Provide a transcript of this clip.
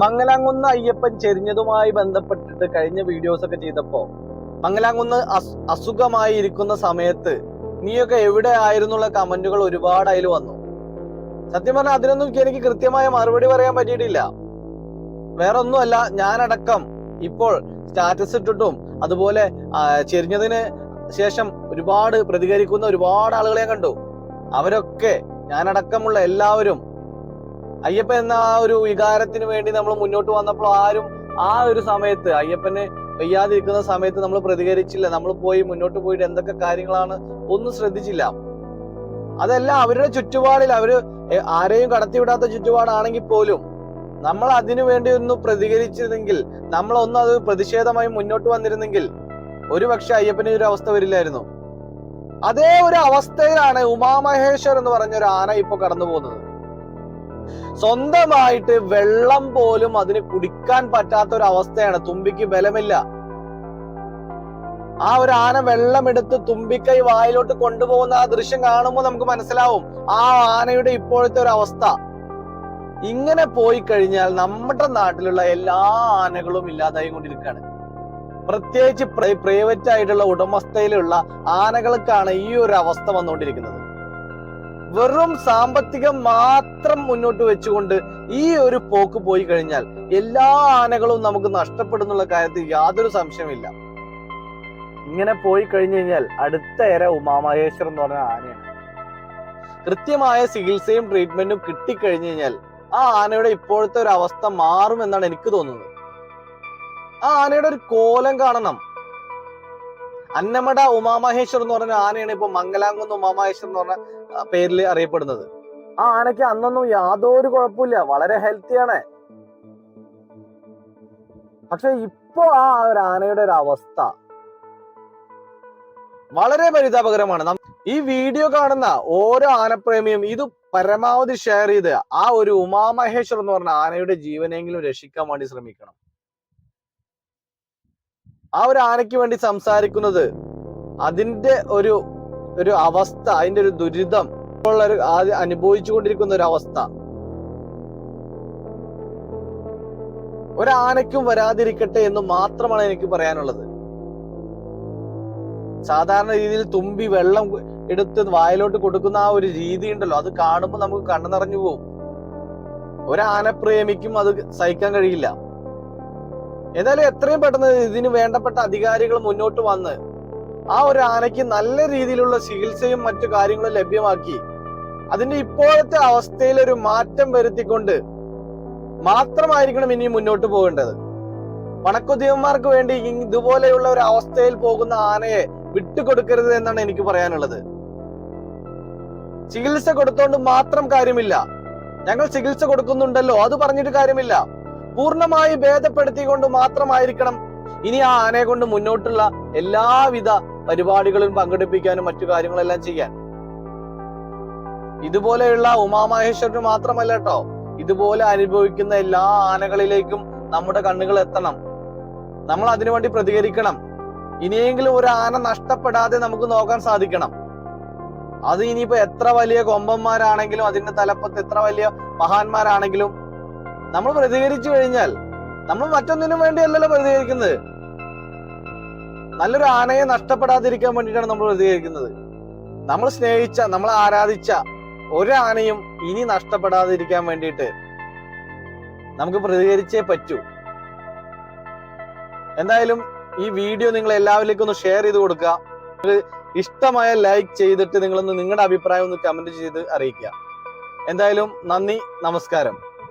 മംഗലാംകുന്ന് അയ്യപ്പൻ ചെരിഞ്ഞതുമായി ബന്ധപ്പെട്ടിട്ട് കഴിഞ്ഞ വീഡിയോസ് ഒക്കെ ചെയ്തപ്പോ മംഗലാംകുന്ന് അസ് അസുഖമായി ഇരിക്കുന്ന സമയത്ത് നീയൊക്കെ എവിടെ ആയിരുന്നുള്ള കമന്റുകൾ ഒരുപാട് അതിൽ വന്നു. സത്യം പറഞ്ഞാൽ അതിനൊന്നും എനിക്ക് കൃത്യമായ മറുപടി പറയാൻ പറ്റിയിട്ടില്ല. വേറെ ഒന്നുമല്ല ഞാനടക്കം ഇപ്പോൾ സ്റ്റാറ്റസ് ഇട്ടിട്ടും അതുപോലെ ചെരിഞ്ഞതിന് ശേഷം ഒരുപാട് പ്രതികരിക്കുന്ന ഒരുപാട് ആളുകളെ കണ്ടു. അവരൊക്കെ ഞാനടക്കമുള്ള എല്ലാവരും അയ്യപ്പൻ എന്ന ആ ഒരു വികാരത്തിന് വേണ്ടി നമ്മൾ മുന്നോട്ട് വന്നപ്പോൾ ആരും ആ ഒരു സമയത്ത് അയ്യപ്പനെ വയ്യാതിരിക്കുന്ന സമയത്ത് നമ്മൾ പ്രതികരിച്ചില്ല. നമ്മൾ പോയി മുന്നോട്ട് പോയിട്ട് എന്തൊക്കെ കാര്യങ്ങളാണ് ഒന്നും ശ്രദ്ധിച്ചില്ല. അതല്ല അവരുടെ ചുറ്റുപാടിൽ അവർ ആരെയും കടത്തിവിടാത്ത ചുറ്റുപാടാണെങ്കിൽ പോലും നമ്മൾ അതിനു വേണ്ടി ഒന്ന് പ്രതികരിച്ചിരുന്നെങ്കിൽ നമ്മൾ ഒന്ന് അത് പ്രതിഷേധമായി മുന്നോട്ട് വന്നിരുന്നെങ്കിൽ ഒരുപക്ഷെ അയ്യപ്പന് ഒരു അവസ്ഥ വരില്ലായിരുന്നു. അതേ ഒരു അവസ്ഥയിലാണ് ഉമാമഹേശ്വർ എന്ന് പറഞ്ഞ ഒരു ആന ഇപ്പൊ കടന്നു പോകുന്നത് സ്വന്തമായിട്ട് വെള്ളം പോലും അതിന് കുടിക്കാൻ പറ്റാത്ത ഒരു അവസ്ഥയാണ് തുമ്പിക്ക് ബലമില്ല. ആ ഒരു ആന വെള്ളമെടുത്ത് തുമ്പിക്കൈ വായിലോട്ട് കൊണ്ടുപോകുന്ന ആ ദൃശ്യം കാണുമ്പോൾ നമുക്ക് മനസ്സിലാവും ആ ആനയുടെ ഇപ്പോഴത്തെ ഒരു അവസ്ഥ. ഇങ്ങനെ പോയി കഴിഞ്ഞാൽ നമ്മുടെ നാട്ടിലുള്ള എല്ലാ ആനകളും ഇല്ലാതായി കൊണ്ടിരിക്കുകയാണ്. പ്രത്യേകിച്ച് പ്രൈവറ്റ് ആയിട്ടുള്ള ഉടമസ്ഥയിലുള്ള ആനകൾക്കാണ് ഈ ഒരു അവസ്ഥ വന്നുകൊണ്ടിരിക്കുന്നത്. വെറും സാമ്പത്തികം മാത്രം മുന്നോട്ട് വെച്ചുകൊണ്ട് ഈ ഒരു പോക്ക് പോയി കഴിഞ്ഞാൽ എല്ലാ ആനകളും നമുക്ക് നഷ്ടപ്പെടുന്നുള്ള കാര്യത്തിൽ യാതൊരു സംശയമില്ല ഇങ്ങനെ പോയി കഴിഞ്ഞു കഴിഞ്ഞാൽ അടുത്ത ഇര ഉമാമഹേശ്വരം എന്ന് പറഞ്ഞ ആനയാണ്. കൃത്യമായ ചികിത്സയും ട്രീറ്റ്മെന്റും കിട്ടിക്കഴിഞ്ഞു കഴിഞ്ഞാൽ ആ ആനയുടെ ഇപ്പോഴത്തെ ഒരു അവസ്ഥ മാറും എന്നാണ് എനിക്ക് തോന്നുന്നത്. ആ ആനയുടെ ഒരു കോലം കാണണം. അന്നമട ഉമാമഹേശ്വർ എന്ന് പറഞ്ഞ ആനയാണ് ഇപ്പൊ മംഗലാംകുന്ന് ഉമാമഹേശ്വർ എന്ന് പറഞ്ഞ പേരിൽ അറിയപ്പെടുന്നത്. ആ ആനയ്ക്ക് അന്നൊന്നും യാതൊരു കുഴപ്പമില്ല വളരെ ഹെൽത്തിയാണ് പക്ഷെ ഇപ്പോ ആ ഒരു ആനയുടെ ഒരു അവസ്ഥ വളരെ പരിതാപകരമാണ്. ഈ വീഡിയോ കാണുന്ന ഓരോ ആനപ്രേമിയും ഇത് പരമാവധി ഷെയർ ചെയ്ത് ആ ഒരു ഉമാമഹേശ്വർ എന്ന് പറഞ്ഞ ആനയുടെ ജീവനെങ്കിലും രക്ഷിക്കാൻ വേണ്ടി ശ്രമിക്കണം. ആ ഒരു ആനയ്ക്ക് വേണ്ടി സംസാരിക്കുന്നത് അതിന്റെ ഒരു ഒരു അവസ്ഥ അതിന്റെ ഒരു ദുരിതം ഉള്ള ഒരു ആദ്യം അനുഭവിച്ചു കൊണ്ടിരിക്കുന്ന ഒരു അവസ്ഥ. ഒരാനയ്ക്കും വരാതിരിക്കട്ടെ എന്ന് മാത്രമാണ് എനിക്ക് പറയാനുള്ളത്. സാധാരണ രീതിയിൽ തുമ്പി വെള്ളം എടുത്ത് വായിലോട്ട് കൊടുക്കുന്ന ആ ഒരു രീതി ഉണ്ടല്ലോ. അത് കാണുമ്പോൾ നമുക്ക് കണ്ണു നിറഞ്ഞു പോകും ഒരാനപ്രേമിക്കും അത് സഹിക്കാൻ കഴിയില്ല. ഏതായാലും എത്രയും പെട്ടെന്ന് ഇതിന് വേണ്ടപ്പെട്ട അധികാരികൾ മുന്നോട്ട് വന്ന് ആ ഒരു ആനയ്ക്ക് നല്ല രീതിയിലുള്ള ചികിത്സയും മറ്റു കാര്യങ്ങളും ലഭ്യമാക്കി. അതിന്റെ ഇപ്പോഴത്തെ അവസ്ഥയിൽ ഒരു മാറ്റം വരുത്തിക്കൊണ്ട് മാത്രമായിരിക്കണം ഇനി മുന്നോട്ട് പോകേണ്ടത്. പണക്കൊതിയന്മാർക്ക് വേണ്ടി ഇതുപോലെയുള്ള ഒരു അവസ്ഥയിൽ പോകുന്ന ആനയെ വിട്ടുകൊടുക്കരുത് എന്നാണ് എനിക്ക് പറയാനുള്ളത്. ചികിത്സ കൊടുത്തോണ്ട് മാത്രം കാര്യമില്ല. ഞങ്ങൾ ചികിത്സ കൊടുക്കുന്നുണ്ടല്ലോ അത് പറഞ്ഞിട്ട് കാര്യമില്ല. പൂർണമായി ഭേദപ്പെടുത്തിക്കൊണ്ട് മാത്രമായിരിക്കണം ഇനി ആ ആനയെ കൊണ്ട് മുന്നോട്ടുള്ള എല്ലാവിധ പരിപാടികളും പങ്കെടുപ്പിക്കാനും മറ്റു കാര്യങ്ങളെല്ലാം ചെയ്യാൻ. ഇതുപോലെയുള്ള ഉമാമഹേശ്വരന് മാത്രമല്ല കേട്ടോ ഇതുപോലെ അനുഭവിക്കുന്ന എല്ലാ ആനകളിലേക്കും നമ്മുടെ കണ്ണുകൾ എത്തണം. നമ്മൾ അതിനുവേണ്ടി പ്രതികരിക്കണം. ഇനിയെങ്കിലും ഒരു ആന നഷ്ടപ്പെടാതെ നമുക്ക് നോക്കാൻ സാധിക്കണം. അത് ഇനിയിപ്പോ എത്ര വലിയ കൊമ്പന്മാരാണെങ്കിലും അതിന്റെ തലപ്പത്ത് എത്ര വലിയ മഹാന്മാരാണെങ്കിലും നമ്മൾ പ്രതികരിച്ചു കഴിഞ്ഞാൽ നമ്മൾ മറ്റൊന്നിനും വേണ്ടിയല്ലല്ലോ പ്രതികരിക്കുന്നത്. നല്ലൊരു ആനയെ നഷ്ടപ്പെടാതിരിക്കാൻ വേണ്ടിയിട്ടാണ് നമ്മൾ പ്രതികരിക്കുന്നത്. നമ്മൾ സ്നേഹിച്ച നമ്മൾ ആരാധിച്ച ഒരു ആനയും ഇനി നഷ്ടപ്പെടാതിരിക്കാൻ വേണ്ടിയിട്ട് നമുക്ക് പ്രതികരിച്ചേ പറ്റൂ. എന്തായാലും ഈ വീഡിയോ നിങ്ങൾ എല്ലാവരിലേക്കും ഒന്ന് ഷെയർ ചെയ്ത് കൊടുക്കുക. ഇഷ്ടമായ ലൈക്ക് ചെയ്തിട്ട് നിങ്ങളൊന്ന് നിങ്ങളുടെ അഭിപ്രായം ഒന്ന് കമന്റ് ചെയ്ത് അറിയിക്കുക. എന്തായാലും നന്ദി നമസ്കാരം.